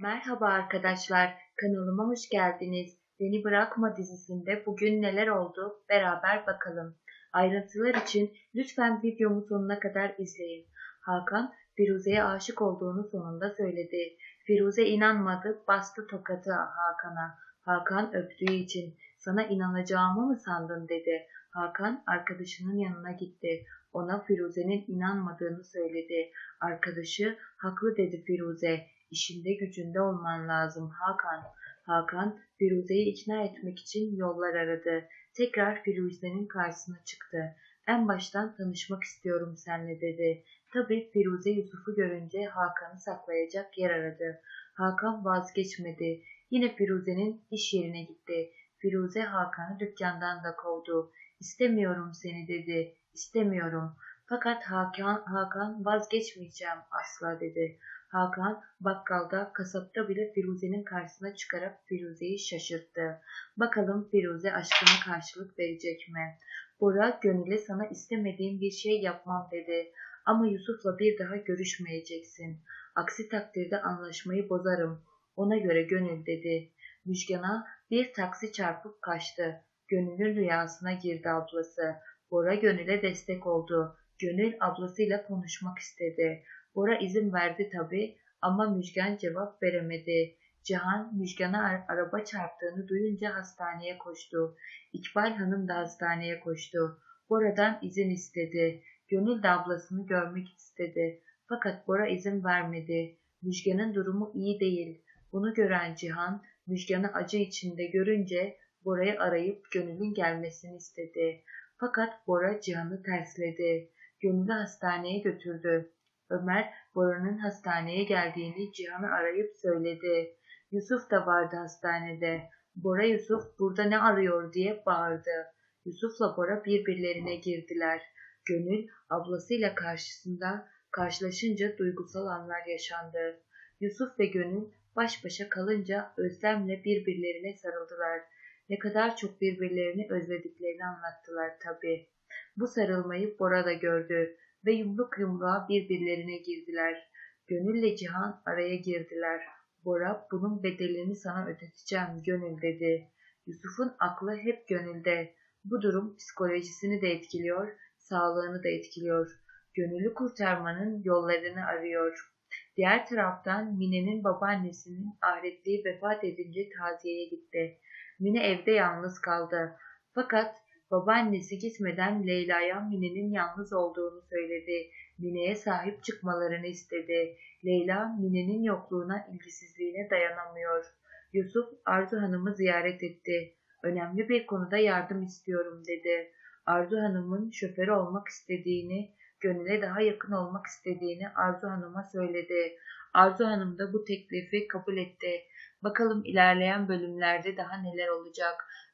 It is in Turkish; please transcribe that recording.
Merhaba arkadaşlar, kanalıma hoş geldiniz. Beni Bırakma dizisinde bugün neler oldu beraber bakalım. Ayrıntılar için lütfen videomu sonuna kadar izleyin. Hakan, Firuze'ye aşık olduğunu sonunda söyledi. Firuze inanmadı, bastı tokatı Hakan'a. Hakan öptüğü için sana inanacağımı mı sandın dedi. Hakan arkadaşının yanına gitti. Ona Firuze'nin inanmadığını söyledi. Arkadaşı haklı dedi Firuze. İşinde gücünde olman lazım Hakan. Hakan Firuze'yi ikna etmek için yollar aradı. Tekrar Firuze'nin karşısına çıktı. En baştan tanışmak istiyorum seninle dedi. Tabii Firuze Yusuf'u görünce Hakan'ı saklayacak yer aradı. Hakan vazgeçmedi. Yine Firuze'nin iş yerine gitti. Firuze Hakan'ı dükkandan da kovdu. İstemiyorum seni dedi. İstemiyorum. Fakat Hakan, Hakan vazgeçmeyeceğim asla dedi. Hakan bakkalda, kasapta bile Firuze'nin karşısına çıkarak Firuze'yi şaşırttı. Bakalım Firuze aşkına karşılık verecek mi? Bora Gönül'e sana istemediğim bir şey yapmam dedi. Ama Yusuf'la bir daha görüşmeyeceksin. Aksi takdirde anlaşmayı bozarım. Ona göre Gönül dedi. Müjgan'a bir taksi çarpıp kaçtı. Gönül'ün rüyasına girdi ablası. Bora Gönül'e destek oldu. Gönül ablasıyla konuşmak istedi. Bora izin verdi tabi ama Müjgan cevap veremedi. Cihan Müjgan'a ar- araba çarptığını duyunca hastaneye koştu. İkbal Hanım da hastaneye koştu. Bora'dan izin istedi. Gönül de ablasını görmek istedi. Fakat Bora izin vermedi. Müjgan'ın durumu iyi değil. Bunu gören Cihan, Müjgan'ı acı içinde görünce Bora'yı arayıp Gönül'ün gelmesini istedi. Fakat Bora Cihan'ı tersledi. Gönül'ü hastaneye götürdü. Ömer, Bora'nın hastaneye geldiğini Cihan'ı arayıp söyledi. Yusuf da vardı hastanede. Bora Yusuf burada ne arıyor diye bağırdı. Yusuf'la Bora birbirlerine girdiler. Gönül ablasıyla karşısında karşılaşınca duygusal anlar yaşandı. Yusuf ve Gönül baş başa kalınca özlemle birbirlerine sarıldılar. Ne kadar çok birbirlerini özlediklerini anlattılar tabii. Bu sarılmayı Bora da gördü ve yumruk yumruğa birbirlerine girdiler. Gönülle Cihan araya girdiler. Bora bunun bedelini sana ödeteceğim Gönül dedi. Yusuf'un aklı hep Gönül'de. Bu durum psikolojisini de etkiliyor, sağlığını da etkiliyor. Gönül'ü kurtarmanın yollarını arıyor. Diğer taraftan Mine'nin babaannesinin ahretliği vefat edince taziyeye gitti. Mine evde yalnız kaldı. Fakat babaannesi gitmeden Leyla'ya Mine'nin yalnız olduğunu söyledi. Mine'ye sahip çıkmalarını istedi. Leyla Mine'nin yokluğuna ilgisizliğine dayanamıyor. Yusuf Arzu Hanım'ı ziyaret etti. Önemli bir konuda yardım istiyorum dedi. Arzu Hanım'ın şoförü olmak istediğini, Gönül'e daha yakın olmak istediğini Arzu Hanım'a söyledi. Arzu Hanım da bu teklifi kabul etti. Bakalım ilerleyen bölümlerde daha neler olacak.